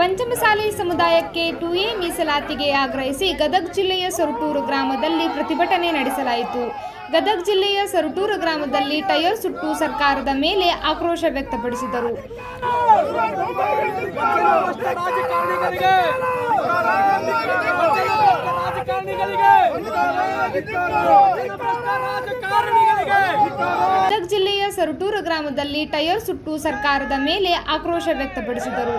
ಪಂಚಮಸಾಲಿ ಸಮುದಾಯಕ್ಕೆ to A ಮೀಸಲಾತಿಗೆ ಆಗ್ರಹಿಸಿ ಗದಗ ಜಿಲ್ಲೆಯ ಸೊರಟೂರು ಗ್ರಾಮದಲ್ಲಿ ಪ್ರತಿಭಟನೆ ನಡೆಸಲಾಯಿತು. ಗದಗ ಜಿಲ್ಲೆಯ ಸೊರಟೂರು ಗ್ರಾಮದಲ್ಲಿ ಟೈರ್ ಸುಟ್ಟು ಸರ್ಕಾರದ ಮೇಲೆ ಆಕ್ರೋಶ ವ್ಯಕ್ತಪಡಿಸಿದರು. ಗದಗ ಜಿಲ್ಲೆಯ ಸರಟೂರು ಗ್ರಾಮದಲ್ಲಿ ಟೈರ್ ಸುಟ್ಟು ಸರ್ಕಾರದ ಮೇಲೆ ಆಕ್ರೋಶ ವ್ಯಕ್ತಪಡಿಸಿದರು.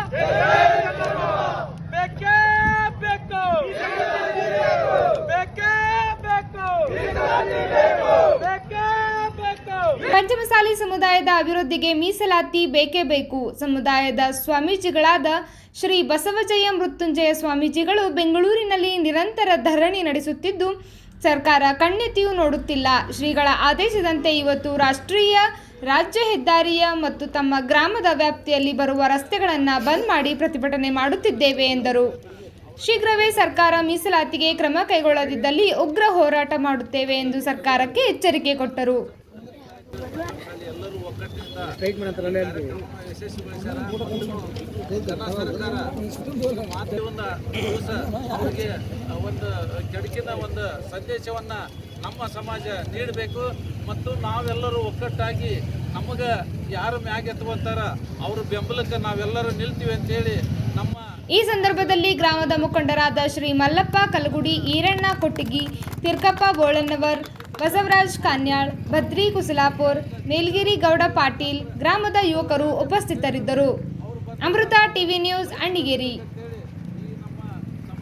ಪಂಚಮಸಾಲಿ ಸಮುದಾಯದ ಅಭಿವೃದ್ಧಿಗೆ ಮೀಸಲಾತಿ ಬೇಕೇ ಬೇಕು. ಸಮುದಾಯದ ಸ್ವಾಮೀಜಿಗಳಾದ ಶ್ರೀ ಬಸವಜಯ ಮೃತ್ಯುಂಜಯ ಸ್ವಾಮೀಜಿಗಳು ಬೆಂಗಳೂರಿನಲ್ಲಿ ನಿರಂತರ ಧರಣಿ ನಡೆಸುತ್ತಿದ್ದು, ಸರ್ಕಾರ ಕಣ್ಣೆತ್ತಿಯೂ ನೋಡುತ್ತಿಲ್ಲ. ಶ್ರೀಗಳ ಆದೇಶದಂತೆ ಇವತ್ತು ರಾಷ್ಟ್ರೀಯ ರಾಜ್ಯ ಹೆದ್ದಾರಿಯ ಮತ್ತು ತಮ್ಮ ಗ್ರಾಮದ ವ್ಯಾಪ್ತಿಯಲ್ಲಿ ಬರುವ ರಸ್ತೆಗಳನ್ನು ಬಂದ್ ಮಾಡಿ ಪ್ರತಿಭಟನೆ ಮಾಡುತ್ತಿದ್ದೇವೆ ಎಂದರು. ಶೀಘ್ರವೇ ಸರ್ಕಾರ ಮೀಸಲಾತಿಗೆ ಕ್ರಮ ಕೈಗೊಳ್ಳದಿದ್ದಲ್ಲಿ ಉಗ್ರ ಹೋರಾಟ ಮಾಡುತ್ತೇವೆ ಎಂದು ಸರ್ಕಾರಕ್ಕೆ ಎಚ್ಚರಿಕೆ ಕೊಟ್ಟರು. ದಿವಸ ಅವರಿಗೆ ಒಂದು ಕೆಡಕಿನ ಒಂದು ಸಂದೇಶವನ್ನ ನಮ್ಮ ಸಮಾಜ ನೀಡಬೇಕು ಮತ್ತು ನಾವೆಲ್ಲರೂ ಒಕ್ಕಟ್ಟಾಗಿ ನಮಗೆ ಯಾರು ಮ್ಯಾಗೆತ್ತುವಂತಾರ ಅವ್ರ ಬೆಂಬಲಕ್ಕೆ ನಾವೆಲ್ಲರೂ ನಿಲ್ತೀವಿ ಅಂತೇಳಿ ನಮ್ಮ ಈ ಸಂದರ್ಭದಲ್ಲಿ ಗ್ರಾಮದ ಮುಖಂಡರಾದ ಶ್ರೀ ಮಲ್ಲಪ್ಪ ಕಲಗುಡಿ ಈರಣ್ಣ ಕೊಟ್ಟಿಗಿ ತಿರ್ಕಪ್ಪ ಬೋಳನ್ನವರ್ ಬಸವರಾಜ್ ಕಾನ್ಯಾಳ್ ಭದ್ರಿ ಕುಸಲಾಪುರ್ ನೀಲಗಿರಿ ಗೌಡ ಪಾಟೀಲ್ ಗ್ರಾಮದ ಯುವಕರು ಉಪಸ್ಥಿತರಿದ್ದರು. Amrita TV news Annigeri.